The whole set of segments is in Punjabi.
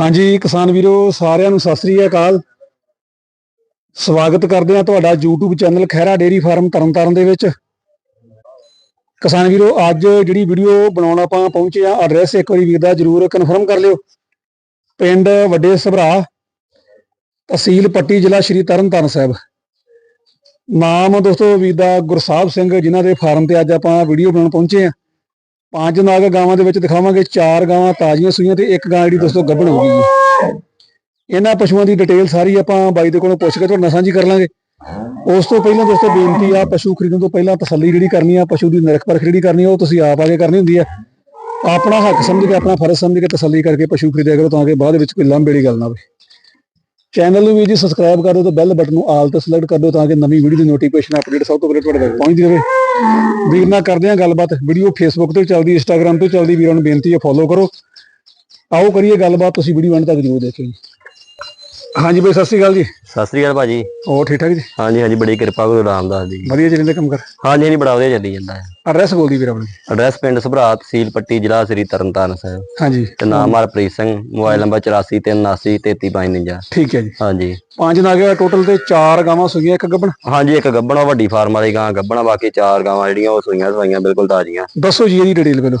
ਹਾਂਜੀ, ਕਿਸਾਨ ਵੀਰੋ, ਸਾਰਿਆਂ ਨੂੰ ਸਤਿ ਸ੍ਰੀ ਅਕਾਲ। ਸਵਾਗਤ ਕਰਦੇ ਹਾਂ ਤੁਹਾਡਾ YouTube channel Khaira dairy farm Tarn Taran ਦੇ ਵਿੱਚ। ਕਿਸਾਨ ਵੀਰੋ, ਅੱਜ ਜਿਹੜੀ ਵੀਡੀਓ ਬਣਾਉਣ ਆਪਾਂ ਪਹੁੰਚੇ ਆ ਐਡਰੈਸ ਇੱਕ ਵਾਰੀ ਵੀਰ ਦਾ ਜਰੂਰ ਕਨਫਰਮ ਕਰ ਲਿਓ। ਪਿੰਡ ਵੱਡੇ ਸਭਰਾ, ਤਹਿਸੀਲ ਪੱਟੀ, ਜ਼ਿਲ੍ਹਾ ਸ਼੍ਰੀ ਤਰਨਤਾਰਨ ਸਾਹਿਬ। ਨਾਮ ਦੋਸਤੋ ਵੀਰ ਦਾ ਗੁਰਸਾਹਿਬ ਸਿੰਘ, ਜਿਨ੍ਹਾਂ ਦੇ ਫਾਰਮ ਤੇ ਅੱਜ ਆਪਾਂ ਵੀਡੀਓ ਬਣਾਉਣ ਪਹੁੰਚੇ ਆ ਪੰਜ ਨਾਗ ਗਾਵਾਂ ਦੇ ਵਿੱਚ ਦਿਖਾਵਾਂਗੇ, ਚਾਰ ਗਾਵਾਂ ਤਾਜ਼ੀਆਂ ਸੂਈਆਂ ਤੇ ਇੱਕ ਗਾਂ ਜਿਹੜੀ ਦੋਸਤੋ ਗੱਭਣ ਹੋ ਗਈ ਹੈ ਇਹਨਾਂ ਪਸ਼ੂਆਂ ਦੀ ਡਿਟੇਲ ਸਾਰੀ ਆਪਾਂ ਬਾਈ ਦੇ ਕੋਲੋਂ ਪੁੱਛ ਕੇ ਤੁਹਾਡੇ ਨਾਲ ਸਾਂਝੀ ਕਰ ਲਾਂਗੇ। ਉਸ ਤੋਂ ਪਹਿਲਾਂ ਦੋਸਤੋ ਬੇਨਤੀ ਆ, ਪਸ਼ੂ ਖਰੀਦਣ ਤੋਂ ਪਹਿਲਾਂ ਤਸੱਲੀ ਜਿਹੜੀ ਕਰਨੀ ਆ, ਪਸ਼ੂ ਦੀ ਨਿਰਖ ਪਰਖ ਜਿਹੜੀ ਕਰਨੀ ਆ, ਉਹ ਤੁਸੀਂ ਆਪ ਆ ਕੇ ਕਰਨੀ ਹੁੰਦੀ ਆ। ਆਪਣਾ ਹੱਕ ਸਮਝ ਕੇ, ਆਪਣਾ ਫਰਜ਼ ਸਮਝ ਕੇ ਤਸੱਲੀ ਕਰਕੇ ਪਸ਼ੂ ਖਰੀਦਿਆ ਕਰੋ ਤਾਂ ਕਿ ਬਾਅਦ ਵਿੱਚ ਕੋਈ ਲੰਬੇੜੀ ਗੱਲ ਨਾ ਹੋਵੇ। ਚੈਨਲ ਨੂੰ ਵੀ ਜੀ ਸਬਸਕ੍ਰਾਈਬ ਕਰ ਦਿਓ ਤੇ ਬੈਲ ਬਟਨ ਨੂੰ ਆਲ ਤੇ ਸਿਲੈਕਟ ਕਰ ਦਿਓ ਤਾਂ ਕਿ ਨਵੀਂ ਵੀਡੀਓ ਦੀ ਨੋਟੀਫਿਕੇਸ਼ਨ ਅਪਡੇਟ ਸਭ ਤੋਂ ਪਹਿਲਾਂ ਤੁਹਾਡੇ ਤੱਕ ਪਹੁੰਚਦੀ ਰਹੇ। ਵੀਰ ਨਾਲ ਕਰਦੇ ਹਾਂ ਗੱਲਬਾਤ। ਵੀਡੀਓ ਫੇਸਬੁੱਕ ਤੇ ਚੱਲਦੀ ਇੰਸਟਾਗ੍ਰam ਤੇ ਚੱਲਦੀ, ਵੀਰਾਂ ਨੂੰ ਬੇਨਤੀ ਹੈ ਫੋਲੋ ਕਰੋ। ਆਓ ਕਰੀਏ ਗੱਲਬਾਤ, ਤੁਸੀਂ ਵੀਡੀਓ ਐਂਡ ਤੱਕ ਜ਼ਰੂਰ ਦੇਖਿਓ ਜੀ। ਹਾਂਜੀ ਬਈ ਸਤਿ ਸ਼੍ਰੀ ਅਕਾਲ ਜੀ। ਸਤਿ ਸ੍ਰੀ ਅਕਾਲ ਭਾਜੀ। ਹੋਰ ਠੀਕ ਠਾਕ ਜੀ? ਹਾਂਜੀ ਹਾਂਜੀ ਬੜੀ ਕਿਰਪਾ ਗੁਰੂ ਰਾਮਦਾਸ ਦੀ ਵਧੀਆ ਜੀ ਰਹਿੰਦੇ ਕੰਮ ਕਰ। ਹਾਂਜੀ ਹਾਂਜੀ ਬੜਾ ਵਧੀਆ ਚੱਲੀ ਜਾਂਦਾ ਹੈ। ਐਡਰੈਸ ਬੋਲਦੀ ਵੀਰ ਆਪਣੀ। ਐਡਰੈਸ ਪਿੰਡ ਸਭਰਾ ਤਹਿਸੀਲ ਪੱਟੀ ਜ਼ਿਲ੍ਹਾ ਸ੍ਰੀ ਤਰਨਤਾਰਨ ਸਾਹਿਬ। ਹਾਂਜੀ। ਤੇ ਨਾਮ ਹਰਪ੍ਰੀਤ ਸਿੰਘ ਮੋਬਾਈਲ ਨੰਬਰ 8437833549 ਠੀਕ ਹੈ ਜੀ। ਹਾਂਜੀ। ਪੰਜ ਨਾਗੇ ਟੋਟਲ ਤੇ ਚਾਰ ਗਾਵਾਂ ਸੁਈਆਂ ਇੱਕ ਗੱਬਣ? ਹਾਂਜੀ ਇੱਕ ਗੱਬਣਾ ਵੱਡੀ ਫਾਰਮ ਵਾਲੀ ਗਾਂ ਗੱਬਣਾ ਬਾਕੀ ਚਾਰ ਗਾਵਾਂ ਜਿਹੜੀਆਂ ਉਹ ਸੂਈਆਂ ਸਵਾਈਆਂ ਬਿਲਕੁਲ ਤਾਜ਼ੀਆਂ। ਦੱਸੋ ਜੀ ਇਹਦੀ ਡਿਟੇਲ ਪਹਿਲੋ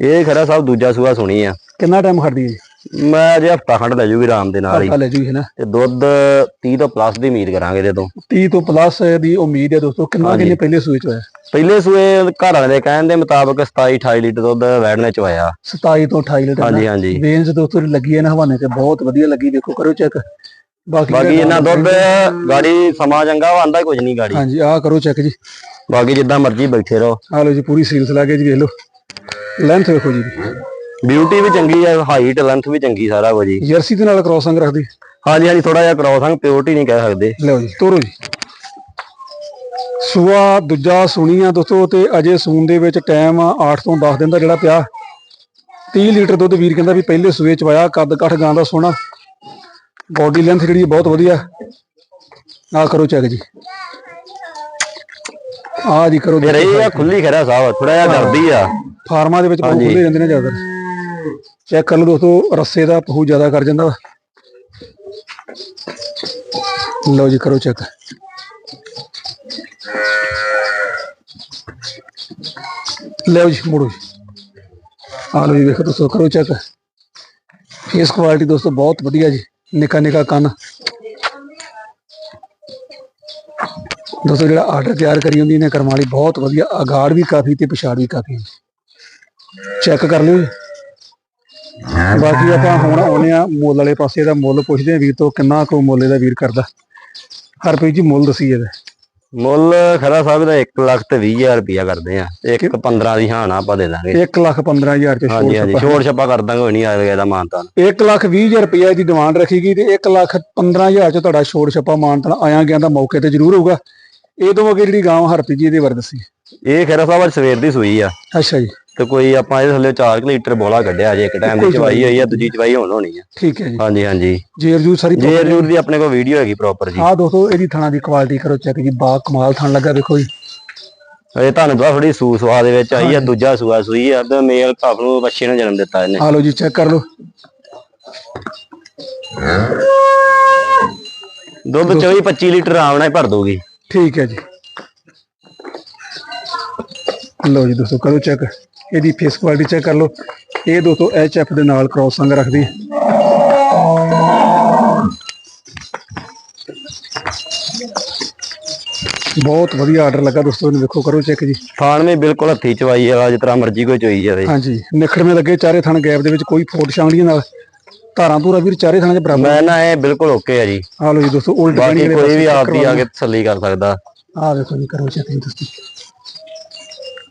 ਇਹ ਖਰਾ ਸਾਹਿਬ ਦੂਜਾ ਸੂਆ ਸੁਣੀ ਆ। ਕਿੰਨਾ ਟਾਈਮ ਖੜਦੀ ਹੈ ਜੀ? ਮੈਂ ਅਜੇ ਹਫਤਾ ਖੰਡ ਲੈ ਜੂਗੀ ਆਰਾਮ ਦੇ ਨਾਲ ਹੀ। ਹਫਤਾ ਲੈ ਜੂ ਹੈ ਨਾ? ਤੇ ਦੁੱਧ 30 ਤੋਂ ਪਲੱਸ ਦੀ ਉਮੀਦ ਕਰਾਂਗੇ ਤੋਂ। 30 ਤੋਂ ਪਲੱਸ ਦੀ ਉਮੀਦ ਹੈ ਦੋਸਤੋ ਕਿੰਨਾ। ਕਿੰਨੇ ਪਹਿਲੇ ਸੂਏ ਚ ਹੋਇਆ? ਪਹਿਲੇ ਸੂਏ ਘਰ ਵਾਲੇ ਦੇ ਕਹਿਣ ਦੇ ਮੁਤਾਬਕ 27 28 ਲੀਟਰ ਦੁੱਧ ਵੈੜਨੇ ਚ ਆਇਆ 27 ਤੋਂ 28 ਲੀਟਰ ਹਾਂਜੀ ਹਾਂਜੀ। ਵੇਨਸ ਦੋਸਤੋ ਲੱਗੀ ਹੈ ਨਾ ਹਵਾਨੇ ਤੇ ਬਹੁਤ ਵਧੀਆ ਲੱਗੀ ਦੇਖੋ ਕਰੋ ਚੈੱਕ ਬਾਕੀ ਬਾਕੀ ਇਹਨਾਂ ਦੁੱਧ ਗਾੜੀ ਸਮਾਂ ਚੰਗਾ ਆਂਦਾ ਕੁਝ ਨਹੀਂ ਗਾੜੀ। ਹਾਂਜੀ ਆਹ ਕਰੋ ਚੈੱਕ ਜੀ। ਬਾਕੀ ਜਿੱਦਾਂ ਮਰਜ਼ੀ ਬੈਠੇ ਰਹੋ। ਆਹ ਲਓ ਜੀ ਪੂਰੀ ਸੀਲਸ ਲਾ ਕੇ ਜੀ ਵੇਖ ਲਓ। ਲੈਂਥ ਵੇਖੋ ਜੀ। ਬਿਊਟੀ ਵੀ ਚੰਗੀ ਹੈ ਹਾਈਟ ਲੈਂਥ ਵੀ ਚੰਗੀ ਸਾਰਾ ਕੁਝ ਜੀ। ਜਰਸੀ ਦੇ ਨਾਲ ਕ੍ਰੋਸ ਅੰਗ ਰੱਖਦੀ? ਹਾਂਜੀ ਹਾਂਜੀ ਥੋੜਾ ਜਿਹਾ ਕਰਾਓ ਸੰਗ ਪਿਓਰਟੀ ਨਹੀਂ ਕਹਿ ਸਕਦੇ। ਲਓ ਜੀ ਤੋਰੋ ਜੀ। ਸੂਆ ਦੂਜਾ ਸੁਣੀ ਆ ਦੋਸਤੋ ਤੇ ਅਜੇ ਸੂਨ ਦੇ ਵਿੱਚ ਟਾਈਮ 8 ਤੋਂ 10 ਦਿਨ ਦਾ ਜਿਹੜਾ ਪਿਆ। 30 ਲੀਟਰ ਦੁੱਧ ਵੀਰ ਕਹਿੰਦਾ ਵੀ ਪਹਿਲੇ ਸੂਏ ਚ ਵਾਇਆ ਕੱਦ ਕੱਠ ਗਾਂ ਦਾ ਸੋਹਣਾ। ਬਾਡੀ ਲੈਂਥ ਜਿਹੜੀ ਬਹੁਤ ਵਧੀਆ। ਆਹ ਕਰੋ ਚੈੱਕ ਜੀ। ਆਹ ਜੀ ਕਰੋ ਰਹੀ ਆ ਖੁੱਲੀ ਖੜਾ ਸਾਹਿਬ ਥੋੜਾ ਜਿਹਾ ਡਰਦੀ ਆ। ਫਾਰਮਾਂ ਦੇ ਵਿੱਚ ਬਹੁਤ ਖੁੱਲੇ ਜਾਂਦੇ ਨੇ ਜ਼ਿਆਦਾ ਚੈੱਕ ਕਰ ਲਓ ਦੋਸਤੋ, ਰੱਸੇ ਦਾ ਬਹੁਤ ਜ਼ਿਆਦਾ ਕਰ ਜਾਂਦਾ। ਵਾ ਲਓ ਜੀ, ਕਰੋ ਚੈੱਕ। ਲਓ ਜੀ, ਮੁੜੋ ਜੀ। ਆ ਲਓ ਜੀ, ਵੇਖੋ ਦੋਸਤੋ, ਕਰੋ ਚੈੱਕ। ਫੇਸ ਕੁਆਲਿਟੀ ਦੋਸਤੋ, ਬਹੁਤ ਵਧੀਆ ਜੀ। ਨਿੱਕਾ ਨਿੱਕਾ ਕੰਨ। ਦੋਸਤੋ, ਜਿਹੜਾ ਆਰਡਰ ਤਿਆਰ ਕਰੀ ਹੁੰਦੀ ਨੇ ਕਰਮ ਵਾਲੀ ਬਹੁਤ ਵਧੀਆ। ਅਗਾੜ ਵੀ ਕਾਫੀ ਤੇ ਪਿਛਾੜ ਵੀ ਕਾਫੀ ਚੈੱਕ ਕਰ ਲਿਓ ਜੀ। ਬਾਕੀ ਆਪਾਂ ਹੁਣ ਆਉਨੇ ਆ ਮੁੱਲ ਵਾਲੇ ਪਾਸੇ ਦਾ ਮੁੱਲ ਪੁੱਛਦੇ ਆ ਵੀਰ ਤੋਂ ਕਿੰਨਾ ਕੁ ਮੁੱਲ ਇਹਦਾ ਵੀਰ ਕਰਦਾ। ਹਰਪ੍ਰੀਤ ਜੀ ਮੁੱਲ ਦਸੀ ਇਹਦਾ। ਮੁੱਲ ਖਰਾ ਸਾਹਿਬ ਦਾ 1 ਲੱਖ ਤੇ 20000 ਰੁਪਿਆ ਕਰਦੇ ਆ ਤੇ ਇੱਕ 15 ਦੀ ਹਾਨਾ ਆਪਾਂ ਦੇ ਦਾਂਗੇ। 1 ਲੱਖ 15000 ਚ ਹਾਂਜੀ ਹਾਂਜੀ ਛੋੜ ਛੱਪਾ ਕਰ ਦਾਂਗੇ ਹੋਈ ਨਹੀਂ ਆਏਗਾ ਇਹਦਾ ਮਾਨਤਾਨ 1 ਲੱਖ 20000 ਰੁਪਏ ਦੀ ਡਿਮਾਂਡ ਰੱਖੀ ਗਈ ਤੇ 1 ਲੱਖ 15000 ਚ ਤੁਹਾਡਾ ਛੋੜ ਛੱਪਾ ਮਾਨਤਨ ਆਇਆ ਗਿਆ ਦਾ ਮੌਕੇ ਤੇ ਜ਼ਰੂਰ ਹੋਊਗਾ। ਇਹ ਤੋਂ ਅੱਗੇ ਜਿਹੜੀ ਗਾਂ ਹਰਪ੍ਰੀਤ ਜੀ ਇਹਦੇ ਬਾਰੇ ਦੱਸੀ। ਇਹ ਖਰਾ ਸਾਹਿਬ ਅੱਜ ਸਵੇਰ ਦੀ ਸੂਈ ਆ। ਅੱਛਾ ਜੀ। ਤੇ ਕੋਈ ਆਪਾਂ ਇਹਦੇ ਥੱਲੇ 4 ਲੀਟਰ ਬੋਲਾ ਕੱਢਿਆ ਜੇ ਇੱਕ ਟਾਈਮ ਦੀ ਚਵਾਈ ਹੋਈ ਆ ਦੂਜੀ ਚਵਾਈ ਹੁਣ ਹੋਣੀ ਆ। ਠੀਕ ਹੈ ਜੀ। ਹਾਂਜੀ ਹਾਂਜੀ। ਜੇਰ ਜੂ ਸਾਰੀ ਜੇਰ ਜੂਰ ਦੀ ਆਪਣੇ ਕੋਲ ਵੀਡੀਓ ਹੈਗੀ ਪ੍ਰੋਪਰ ਜੀ। ਆਹ ਦੋਸਤੋ ਇਹਦੀ ਥਣਾ ਦੀ ਕੁਆਲਿਟੀ ਕਰੋ ਚੈੱਕ ਜੀ। ਬਾ ਕਮਾਲ ਥਣ ਲੱਗਾ ਵੇਖੋ ਜੀ। ਇਹ ਤੁਹਾਨੂੰ ਪਤਾ ਥੋੜੀ ਸੂ ਸਵਾ ਦੇ ਵਿੱਚ ਆਈ ਆ ਦੂਜਾ ਸੂਆ ਸੂਈ ਆ ਤੇ ਮੇਲ ਭਾਫ ਨੂੰ ਬੱਚੇ ਨੂੰ ਜਨਮ ਦਿੱਤਾ ਇਹਨੇ। ਆ ਲਓ ਜੀ ਚੈੱਕ ਕਰ ਲਓ। ਦੁੱਧ 24 25 ਲੀਟਰ ਨਾਲ ਹੀ ਭਰ ਦੋਗੀ ਠੀਕ ਹੈ ਜੀ। ਲਓ ਜੀ ਦੋਸਤੋ ਕਰੋ ਚੈੱਕ ਇਹਦੀ ਫੇਸ ਕੁਆਲਿਟੀ ਚੈੱਕ ਕਰ ਲਓ। ਇਹ ਦੋਸਤੋ ਐਚ ਐਫ ਦੇ ਨਾਲ ਕ੍ਰਾਸ ਸੰਗ ਰੱਖਦੀ ਹੈ। ਬਹੁਤ ਵਧੀਆ ਆਰਡਰ ਲੱਗਾ ਦੋਸਤੋ ਇਹਨੂੰ ਵੇਖੋ ਕਰੋ ਚੈੱਕ ਜੀ। ਥਾਣ ਵੀ ਬਿਲਕੁਲ ਹੱਥੀ ਚਵਾਈ ਵਾਲਾ ਜਿਸ ਤਰ੍ਹਾਂ ਮਰਜ਼ੀ ਕੋਈ ਚੋਈ ਜਾਵੇ। ਹਾਂਜੀ ਨਿਖੜਵੇਂ ਲੱਗੇ ਚਾਰੇ ਥਣ ਗੈਪ ਦੇ ਵਿੱਚ ਕੋਈ ਫੋਟ ਛਾਂਗੜੀਆਂ ਨਾਲ। ਧਾਰਾਂ ਧੂਰਾ ਵੀਰ ਚਾਰੇ ਥਣਾਂ ਦੇ ਬਰਾਬਰ। ਮੈਂ ਨਾ ਇਹ ਬਿਲਕੁਲ ਓਕੇ ਆ ਜੀ। ਆ ਲਓ ਜੀ ਦੋਸਤੋ ਉਲਟ ਬਾਕੀ ਕੋਈ ਵੀ ਆਪ ਦੀ ਆ ਕੇ ਤਸੱਲੀ ਕਰ ਸਕਦਾ। ਆ ਵੇਖੋ ਜੀ ਕਰੋ ਚੈੱਕ ਜੀ ਦੋਸਤੋ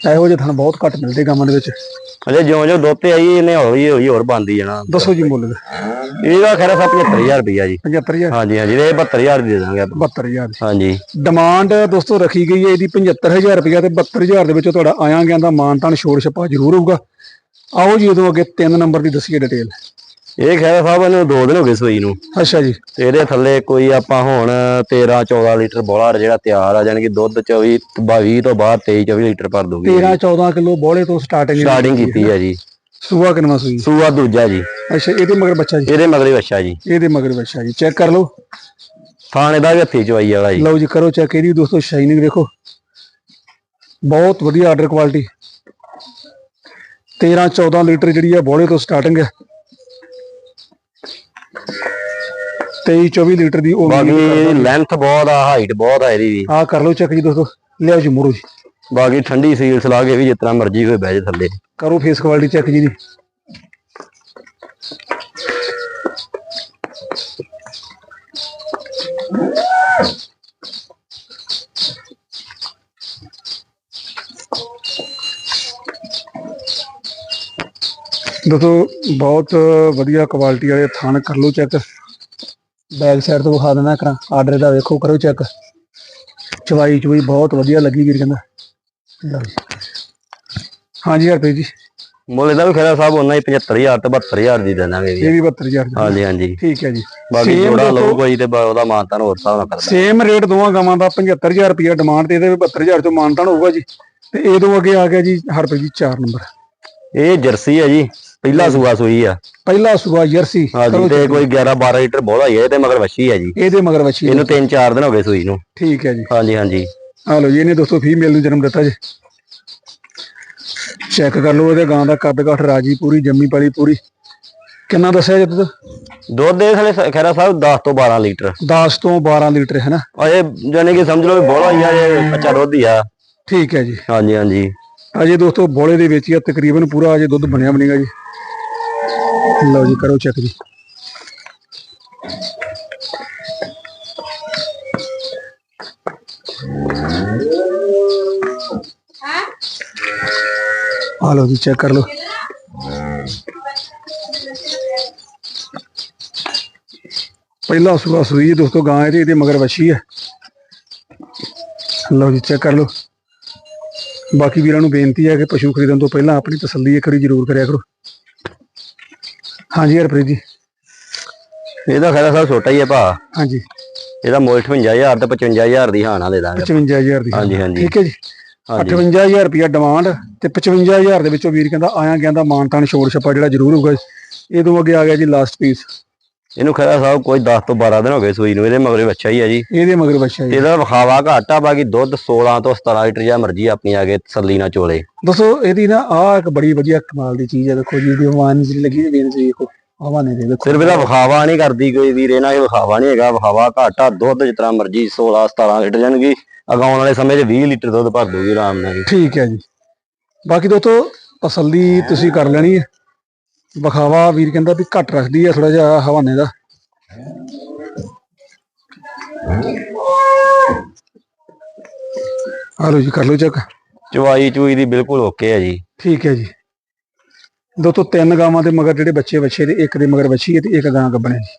ਇਹੋ ਜਿਹੇ ਥਣ ਬਹੁਤ ਘੱਟ ਮਿਲਦੇ ਗਾਵਾਂ ਦੇ ਵਿੱਚ। ਅਜੇ ਜਿਉਂ ਜਿਉਂ ਦੁੱਧ ਤੇ ਆਈ ਇਹਨੇ ਹੌਲੀ ਹੌਲੀ ਹੋਰ ਬੰਦੀ ਜਾਣਾ। ਦੱਸੋ ਜੀ ਮੁੱਲ। ਇਹਦਾ ਖੈਰ 75000 ਰੁਪਇਆ ਜੀ। 75000 ਹਾਂਜੀ ਹਾਂਜੀ ਇਹ 72000 ਦੀ ਦਾਂਗੇ ਆਪਾਂ। 72000 ਹਾਂਜੀ। ਡਿਮਾਂਡ ਦੋਸਤੋ ਰੱਖੀ ਗਈ ਹੈ ਇਹਦੀ 75000 ਰੁਪਇਆ ਤੇ 72000 ਦੇ ਵਿੱਚ ਤੁਹਾਡਾ ਆਇਆ ਗਿਆ ਦਾ ਮਾਨਤਾਨ ਛੋੜ ਛਪਾ ਜ਼ਰੂਰ ਹੋਊਗਾ। ਆਓ ਜੀ ਉਦੋਂ ਅੱਗੇ 3 ਨੰਬਰ ਦੀ ਦੱਸੀਏ ਡਿਟੇਲ। ਇਹ ਖੈਰ ਸਾਹਿਬ ਇਹਨੂੰ 2 ਦਿਨ ਹੋ ਗਏ ਸੂਈ ਨੂੰ। ਅੱਛਾ ਜੀ। ਤੇ ਇਹਦੇ ਥੱਲੇ ਕੋਈ ਆਪਾਂ ਹੁਣ 13 14 ਲੀਟਰ ਬੋਲਾ ਜਿਹੜਾ ਤਿਆਰ ਆ ਜਾਣੀ ਕਿ ਦੁੱਧ 24 20 ਤੋਂ ਬਾਅਦ 23 24 ਲੀਟਰ ਭਰ ਦੂਗੀ 13 14 ਕਿਲੋ ਬੋਲੇ ਤੋਂ ਸਟਾਰਟਿੰਗ ਸਟਾਰਟਿੰਗ ਕੀਤੀ ਹੈ। ਜੀ। ਸੂਆ ਕਿੰਨਾ ਸੂਈ? ਸੂਆ ਦੂਜਾ ਜੀ। ਅੱਛਾ ਇਹਦੇ ਮਗਰ ਬੱਚਾ ਜੀ? ਇਹਦੇ ਮਗਰੇ ਵੱਛਾ ਜੀ। ਇਹਦੇ ਮਗਰ ਬੱਚਾ ਜੀ। ਚੈੱਕ ਕਰ ਲਓ। ਥਾਣੇ ਦਾ ਵੀ ਹੱਥੀ ਚਵਾਈ ਵਾਲਾ ਜੀ। ਲਓ ਜੀ ਕਰੋ ਚੈੱਕ। ਇਹਦੀ ਦੋਸਤੋ ਸ਼ਾਈਨਿੰਗ ਦੇਖੋ ਬਹੁਤ ਵਧੀਆ ਆਰਡਰ ਕੁਆਲਿਟੀ 13 14 ਲੀਟਰ ਜਿਹੜੀ ਆ ਬੋਲੇ ਤੋਂ ਸਟਾਰਟਿੰਗ ਹੈ। 23 24 ਲੀਟਰ ਦੀ ਉਹ ਬਾਕੀ ਲੈਂਥ ਬਹੁਤ ਆ ਹਾਈਟ ਬਹੁਤ ਆ ਇਹਦੀ ਵੀ। ਆ ਕਰ ਲਓ ਚੈੱਕ ਜੀ ਦੋਸਤੋ ਲਿਆਓ ਜੀ ਮੋੜੋ ਜੀ। ਬਾਕੀ ਠੰਡੀ ਸੀਲਸ ਲਾ ਕੇ ਵੀ ਜਿਤਨਾ ਮਰਜ਼ੀ ਹੋਏ ਬਹਿ ਜੇ ਥੱਲੇ। ਕਰੋ ਫੇਸ ਕੁਆਲਿਟੀ ਚੈੱਕ ਜੀ ਦੀ। ਦੋਸਤੋ ਬਹੁਤ ਵਧੀਆ ਕੁਆਲਿਟੀ ਵਾਲੇ ਥਣ ਕਰ ਲਓ ਚੈੱਕ ਬੈਕ ਸਾਈਡ ਤੋਂ ਵਿਖਾ ਦੇਣਾ ਕਰਾਂ। ਆਰਡਰ ਦਾ ਵੇਖੋ ਕਰੋ ਚੈੱਕ ਚਵਾਈ ਚਵਾਈ ਬਹੁਤ ਵਧੀਆ ਲੱਗੀ ਵੀਰ ਕਹਿੰਦਾ। ਲਓ ਜੀ। ਹਾਂਜੀ ਹਰਪ੍ਰੀਤ ਜੀ। ਮੁੱਲ ਇਹਦਾ ਵੀ ਖਰਾ ਸਾਹਿਬ ਉਹਨਾਂ ਹੀ 75000 ਤੇ 72000 ਦੀ ਦੇਣਾਗੇ ਇਹ ਜੀ ਵੀ 72000 ਦਾ। ਹਾਂਜੀ ਹਾਂਜੀ। ਠੀਕ ਹੈ ਜੀ। ਬਾਕੀ Same ਜੋੜਾ ਲਓ ਕੋਈ ਤੇ ਬ- ਉਹਦਾ ਮਾਨਤਾਨ ਹੋਰ ਹਿਸਾਬ ਨਾਲ ਕਰਦਾ। ਸੇਮ ਰੇਟ ਦੋਵਾਂ ਗਾਵਾਂ ਦਾ 75000 ਰੁਪਏ ਡਿਮਾਂਡ ਤੇ ਇਹਦੇ ਵੀ 72000 ਚੋਂ ਮਾਨਤਾਨ ਹੋਊਗਾ ਜੀ। ਤੇ ਇਹ ਤੋਂ ਅੱਗੇ ਆ ਗਿਆ ਜੀ ਹਰਪ੍ਰੀਤ ਜੀ 4 ਨੰਬਰ। ਇਹ ਜਰਸੀ ਹੈ ਜੀ। ਪਹਿਲਾ ਸੂਆ ਸੂਈ ਆ। ਪਹਿਲਾ ਸੂਆ ਜਰਸੀ। ਹਾਂਜੀ ਤੇ ਕੋਈ 11 12 ਲੀਟਰ ਬੋਲਾ ਹੀ ਹੈ ਤੇ ਮਗਰ ਵੱਛੀ ਹੈ ਜੀ। ਇਹਦੇ ਮਗਰ ਵੱਛੀ। ਇਹਨੂੰ 3-4 ਦਿਨ ਹੋ ਗਏ ਸੂਈ ਨੂੰ। ਠੀਕ ਹੈ ਜੀ। ਹਾਂਜੀ ਹਾਂਜੀ। ਆ ਲਓ ਜੀ ਇਹਨੇ ਦੋਸਤੋ ਫੀਮੇਲ ਨੂੰ ਜਨਮ ਦਿੱਤਾ ਜੀ। ਚੈੱਕ ਕਰ ਲਓ ਇਹਦੇ ਗਾਂ ਦਾ ਕੱਦ ਕਾਠ ਰਾਜੀ ਪੂਰੀ ਜੰਮੀ ਪਲੀ ਪੂਰੀ। ਕਿੰਨਾ ਦੱਸਿਆ ਜੀ ਤੁਸੀਂ? ਦੁੱਧ ਦੇ ਥਲੇ ਖੈਰਾ ਸਾਹਿਬ 10 ਤੋਂ 12 ਲੀਟਰ। 10 ਤੋਂ 12 ਲੀਟਰ ਹੈ ਨਾ? ਅਜੇ ਜਾਨੀ ਕਿ ਸਮਝ ਲਓ ਬੋਲਾ ਹੀ ਆ ਜੇ ਕੱਚਾ ਦੁੱਧ ਹੀ ਆ। ਠੀਕ ਹੈ ਜੀ। ਹਾਂਜੀ ਹਾਂਜੀ। ਅਜੇ ਦੋਸਤੋ ਬੋਲੇ ਦੇ ਵਿੱਚ ਹੀ ਆ ਤਕਰੀਬਨ ਪੂਰਾ ਅਜੇ ਦੁੱਧ ਬਣਿਆ ਬਣੇਗਾ ਜੀ। ਲਓ ਜੀ, ਕਰੋ ਚੈੱਕ ਜੀ। ਆ ਲਓ ਜੀ ਚੈੱਕ ਕਰ ਲਓ। ਪਹਿਲਾ ਸੂਆ ਸੂਈ ਹੈ ਦੋਸਤੋ, ਗਾਂ ਇਹਦੇ ਇਹਦੇ ਮਗਰ ਵਛੀ ਹੈ। ਲਓ ਜੀ ਚੈੱਕ ਕਰ ਲਓ। ਬਾਕੀ ਵੀਰਾਂ ਨੂੰ ਬੇਨਤੀ ਹੈ ਕਿ ਪਸ਼ੂ ਖਰੀਦਣ ਤੋਂ ਪਹਿਲਾਂ ਆਪਣੀ ਤਸੱਲੀ ਇੱਕ ਵਾਰੀ ਜ਼ਰੂਰ ਕਰਿਆ ਕਰੋ। ਹਾਂਜੀ ਹਰਪ੍ਰੀਤ ਜੀ। ਇਹਦਾ ਖੈਰਾ ਸਾਹਿਬ ਛੋਟਾ ਹੀ ਹੈ ਭਾ। ਹਾਂਜੀ। ਇਹਦਾ ਮੁੱਲ 58000 ਤੇ 55000 ਦੀ ਹਾਨਾ ਦੇ ਦਾਂਗੇ 55000 ਦੀ ਹਾਂਜੀ ਹਾਂਜੀ। ਠੀਕ ਹੈ ਜੀ। ਹਾਂਜੀ। 58000 ਰੁਪਿਆ ਡਿਮਾਂਡ ਤੇ 55000 ਦੇ ਵਿੱਚੋਂ ਵੀਰ ਕਹਿੰਦਾ ਆਇਆ ਗਿਆ ਦਾ ਮਾਨਤਾਨ ਛੋੜ ਛੱਪਾ ਜਿਹੜਾ ਜ਼ਰੂਰ ਹੋਊਗਾ। ਇਹ ਤੋਂ ਅੱਗੇ ਆ ਗਿਆ ਜੀ ਲਾਸਟ ਪੀਸ ਇਹਨੂੰ ਖੈਰਾ ਸਾਹਿਬ ਕੋਈ 10 ਤੋਂ 12 ਦਿਨ ਹੋ ਗਏ ਸੂਈ ਨੂੰ ਇਹਦੇ ਮਗਰੇ ਬੱਚਾ ਹੀ ਆ ਜੀ। ਇਹਦੇ ਮਗਰ ਬੱਚਾ ਜੀ ਇਹਦਾ ਵਿਖਾਵਾ ਘਾਟਾ ਬਾਕੀ ਦੁੱਧ 16 ਤੋਂ 17 ਲੀਟਰ ਜਾਂ ਮਰਜ਼ੀ ਆਪਣੀ ਆ ਕੇ ਤਸੱਲੀ ਨਾਲ ਚੋਲੇ। ਦੋਸਤੋ ਇਹਦੀ ਨਾ ਆਹ ਇੱਕ ਬੜੀ ਵਧੀਆ ਕਮਾਲ ਦੀ ਚੀਜ਼ ਹੈ ਦੇਖੋ ਜੀ ਇਹਦੀ ਆਵਾਜ਼ ਜਿਹੜੀ ਲੱਗੀ ਤੇ ਬੇਨਤੀ ਦੇਖੋ ਹਵਾਨੇ ਦੇ ਦੇਖੋ। ਸਿਰਫ ਇਹਦਾ ਵਿਖਾਵਾ ਨਹੀਂ ਕਰਦੀ ਕੋਈ ਵੀਰ ਇਹਨਾਂ ਇਹ ਵਿਖਾਵਾ ਨਹੀਂ ਹੈਗਾ ਵਿਖਾਵਾ ਘਾਟਾ ਦੁੱਧ ਤਰ੍ਹਾਂ ਮਰਜ਼ੀ 16 17 ਲੀਟਰ ਜਾਨਗੀ ਅਗਾਉਣ ਵਾਲੇ ਸਮੇਂ 'ਚ 20 ਲੀਟਰ ਦੁੱਧ ਭਰ ਦੂਗੀ ਆਰਾਮ ਨਾਲ ਠੀਕ ਹੈ ਜੀ। ਬਾਕੀ ਦੋਸਤੋ ਤਸੱਲੀ ਤੁਸੀਂ ਕਰ ਲੈਣੀ ਹੈ। ਵਿਖਾਵਾ ਵੀਰ ਕਹਿੰਦਾ ਵੀ ਘੱਟ ਰੱਖਦੀ ਹੈ ਥੋੜਾ ਜਿਹਾ ਹਵਾਨੇ ਦਾ। ਆ ਜੀ ਕਰ ਲਓ ਚੈੱਕ ਚਵਾਈ ਚੂਈ ਦੀ ਬਿਲਕੁਲ ਓਕੇ ਹੈ ਜੀ। ਠੀਕ ਹੈ ਜੀ। ਦੋਸਤੋ ਤਿੰਨ ਗਾਵਾਂ ਦੇ ਮਗਰ ਜਿਹੜੇ ਬੱਚੇ ਬੱਚੇ ਦੇ ਇੱਕ ਦੇ ਮਗਰ ਬੱਚੀ ਹੈ ਤੇ ਇੱਕ ਗਾਂ ਗੱਬਣੇ ਜੀ।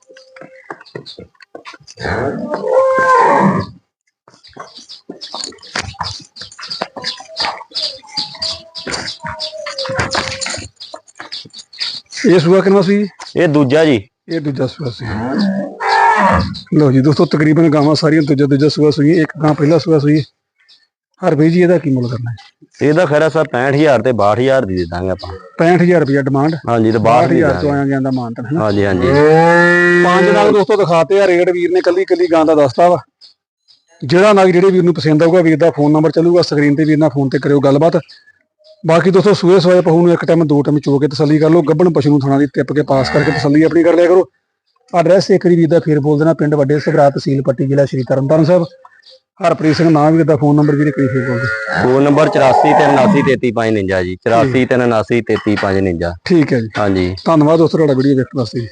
ਇਹ ਸੂਆ ਕਿੰਨਾ ਸੀ ਇਹ ਦੂਜਾ ਜੀ। ਇਹ ਦੂਜਾ ਸੂਆ ਸੀ। ਲਓ ਜੀ ਦੋਸਤੋ ਤਕਰੀਬਨ ਗਾਵਾਂ ਸਾਰੀਆਂ ਦੂਜਾ ਦੂਜਾ ਸੂਆ ਸੂਈ ਇੱਕ ਗਾਂ ਪਹਿਲਾ ਸੂਆ ਸੂਈ ਹਰ ਬਈ ਜੀ ਇਹਦਾ ਕੀ ਮੁੱਲ ਕਰਨਾ ਹੈ? ਇਹਦਾ ਖੈਰਾ ਸਾਹਿਬ 65000 ਤੇ 62000 ਦੀ ਦੇ ਦਾਂਗੇ ਆਪਾਂ। 65000 ਰੁਪਇਆ ਡਿਮਾਂਡ ਹਾਂਜੀ ਤੇ 62000 62000 ਤੋਂ ਆਇਆ ਗਿਆ ਦਾ ਮਾਨਤਨ ਹੈ ਨਾ? ਹਾਂਜੀ ਹਾਂਜੀ। ਪੰਜ ਨਗ ਦੋਸਤੋ ਦਿਖਾਤੇ ਆ ਰੇਟ ਵੀਰ ਨੇ ਕੱਲੀ ਕੱਲੀ ਗਾਂ ਦਾ ਦੱਸਤਾ ਵਾ। ਜਿਹੜਾ ਨਗ ਜਿਹੜੇ ਵੀਰ ਨੂੰ ਪਸੰਦ ਆਊਗਾ ਵੀਰ ਦਾ ਫੋਨ ਨੰਬਰ ਚੱਲੂਗਾ ਸਕਰੀਨ ਤੇ ਵੀਰ ਨਾਲ ਫੋਨ ਤੇ ਕਰਿਓ ਗੱਲਬਾਤ। ਬਾਕੀ ਦੋਸਤੋ ਸੂਏ ਸੋਏ ਪਹੂ ਨੂੰ ਇੱਕ ਟਾਈਮ ਦੋ ਟਾਈਮ ਚੋ ਕੇ ਤਸੱਲੀ ਕਰ ਲਓ ਗੱਭਣ ਪਸ਼ੂ ਨੂੰ ਥਾਣਾ ਦੀ ਟਿੱਪ ਕੇ ਪਾਸ ਕਰਕੇ ਤਸੱਲੀ ਆਪਣੀ ਕਰ ਲਿਆ ਕਰੋ। ਐਡਰੈਸ ਇੱਕ ਵਾਰੀ ਵੀਰ ਦਾ ਫੇਰ ਬੋਲ ਦੇਣਾ ਪਿੰਡ ਵੱਡੇ ਸਭਰਾ ਤਹਿਸੀਲ ਪੱਟੀ ਜ਼ਿਲ੍ਹਾ ਸ਼੍ਰੀ ਤਰਨਤਾਰਨ ਸਾਹਿਬ। ਹਰਪ੍ਰੀਤ ਸਿੰਘ ਨਾਮ ਵੀਰ ਦਾ ਫੋਨ ਨੰਬਰ ਵੀਰ ਕਰੀ ਫੇਰ ਬੋਲ ਦਿਓ ਫੋਨ ਨੰਬਰ 8437933549 ਜੀ। 8437933549 ਠੀਕ। ਹੈ ਜੀ। ਹਾਂਜੀ। ਧੰਨਵਾਦ ਦੋਸਤੋ ਤੁਹਾਡਾ ਵੀਡੀਓ ਵੇਖਣ ਵਾਸਤੇ